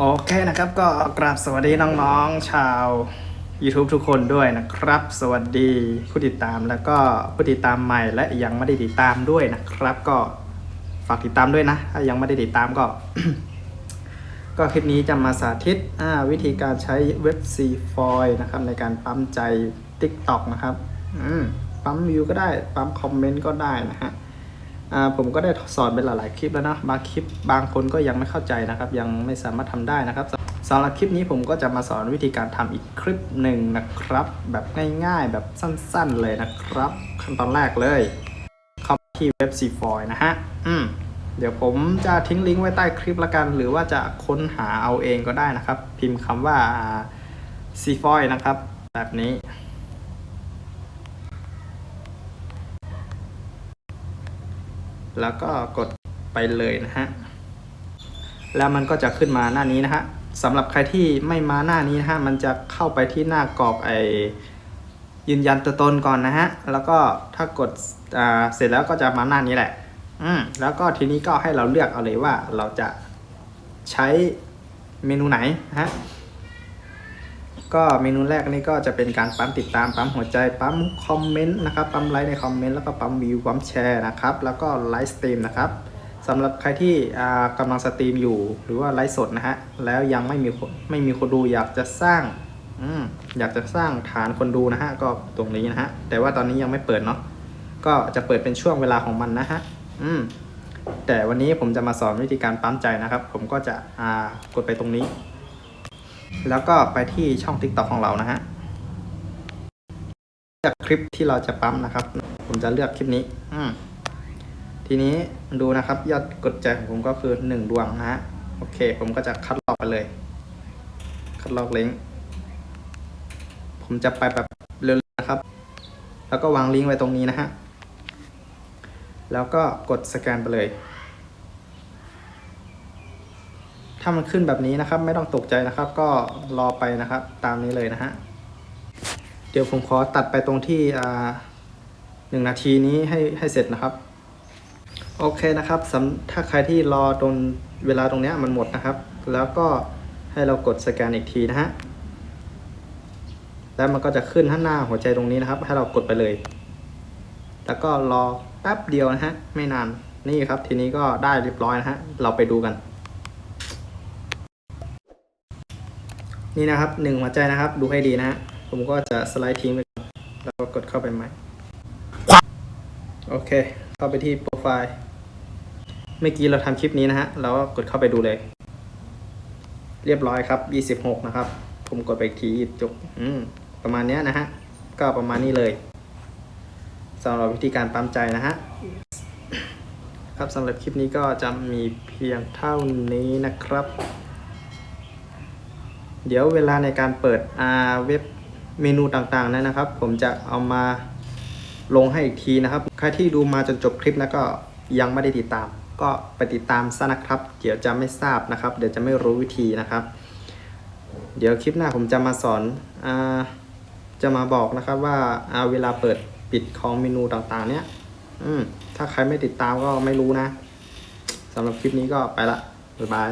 โอเคนะครับก็กราบสวัสดีน้องๆ ชาว YouTube ทุกคนด้วยนะครับ สวัสดีผู้ติดตามแล้วก็ผู้ติดตามใหม่และยังไม่ได้ติดตามด้วยนะครับ ก็ฝากติดตามด้วยนะ ถ้ายังไม่ได้ติดตามก็ ก็คลิปนี้จะมาสาธิตวิธีการใช้เว็บ C f o i นะครับ ในการปั๊มใจ TikTok นะครับปั๊มวิวก็ได้ปั๊มคอมเมนต์ก็ได้นะฮะ ผมก็ได้สอนไปหลายๆคลิปแล้วนะบางคลิปบางคนก็ยังไม่เข้าใจนะครับ ยังไม่สามารถทำได้นะครับสำหรับคลิปนี้ผมก็จะมาสอนวิธีการทำอีกคลิปหนึ่งนะครับ แบบง่ายๆแบบสั้นๆเลยนะครับ ขั้นตอนแรกเลยเข้าที่เว็บ c f o i นะฮะอืมเดี๋ยวผมจะทิ้งลิงก์ไว้ใต้คลิปละกัน หรือว่าจะค้นหาเอาเองก็ได้นะครับ พิมพ์คำว่า c f o i นะครับ แบบนี้ แล้วก็กดไปเลยนะฮะ แล้วมันก็จะขึ้นมาหน้านี้นะฮะสำหรับใครที่ไม่มาหน้านี้นะฮะ มันจะเข้าไปที่หน้ากรอกไอยืนยันตัวตนก่อนนะฮะ แล้วก็ถ้ากดอ่าเสร็จแล้วก็จะมาหน้านี้แหละ อืม แล้วก็ทีนี้ก็ให้เราเลือกเอาเลยว่าเราจะใช้เมนูไหนนะฮะ ก็เมนูแรกนี่ก็จะเป็นการปั๊มติดตามปั๊มหัวใจปั๊มคอมเมนต์นะครับปั๊มไลค์ในคอมเมนต์แล้วก็ปั๊มวิวปั๊มแชร์นะครับแล้วก็ไลฟ์สตรีมนะครับสำหรับใครที่อ่ากำลังสตรีมอยู่หรือว่าไลฟ์สดนะฮะแล้วยังไม่มีไม่มีคนดูอยากจะสร้างอือยากจะสร้างฐานคนดูนะฮะก็ตรงนี้นะฮะแต่ว่าตอนนี้ยังไม่เปิดเนาะก็จะเปิดเป็นช่วงเวลาของมันนะฮะอืมแต่วันนี้ผมจะมาสอนวิธีการปั๊มใจนะครับ ผมก็จะกดไปตรงนี้ แล้วก็ไปที่ช่อง TikTok ของเรานะฮะเลือกคลิปที่เราจะปั๊มนะครับ ผมจะเลือกคลิปนี้ อืมทีนี้ดูนะครับยอดกดใจของผมก็คือหนึ่งดวงนะฮะโอเค ผมก็จะคัดลอกไปเลย คัดลอกลิงก์ผมจะไปแบบเร็วๆนะครับ แล้วก็วางลิงก์ไว้ตรงนี้นะฮะแล้วก็กดสแกนไปเลย ถ้ามันขึ้นแบบนี้นะครับ ไม่ต้องตกใจนะครับ ก็รอไปนะครับ ตามนี้เลยนะฮะเดี๋ยวผมขอตัดไปตรงที่อ่าหนึ่งนาทีนี้ให้ให้เสร็จนะครับ โอเคนะครับสำถ้าใครที่รอตรงเวลาตรงเนี้ยมันหมดนะครับ แล้วก็ให้เรากดสแกนอีกทีนะฮะแล้วมันก็จะขึ้นข้างหน้าหัวใจตรงนี้นะครับ ให้เรากดไปเลย แล้วก็รอแป๊บเดียวนะฮะ ไม่นาน นี่ครับ ทีนี้ก็ได้เรียบร้อยนะฮะ เราไปดูกัน นี่นะครับหนึ่งหัวใจนะครับ ดูให้ดีนะฮะผมก็จะสไลด์ทิ้งไปแล้วก็กดเข้าไปใหม่ โอเค เข้าไปที่โปรไฟล์ เมื่อกี้เราทำคลิปนี้นะฮะ เราก็กดเข้าไปดูเลย เรียบร้อยครับ 26 นะครับ ผมกดไปอีกทีจบอืมประมาณเนี้ยนะฮะ ก็ประมาณนี้เลยสำหรับวิธีการปั๊มใจนะฮะ ครับสำหรับคลิปนี้ก็จะมีเพียงเท่านี้นะครับ เดี๋ยวเวลาในการเปิดอ่าเว็บเมนูต่างๆนั้นนะครับ ผมจะเอามาลงให้อีกทีนะครับ ใครที่ดูมาจนจบคลิปแล้วก็ยังไม่ได้ติดตาม ก็ไปติดตามซะนะครับ เดี๋ยวจะไม่ทราบนะครับ เดี๋ยวจะไม่รู้วิธีนะครับ เดี๋ยวคลิปหน้าผมจะมาสอนอาจะมาบอกนะครับว่าอ่าเวลาเปิดปิดของเมนูต่างๆ เนี้ยอืมถ้าใครไม่ติดตามก็ไม่รู้นะสำหรับคลิปนี้ก็ไปละบ๊ายบาย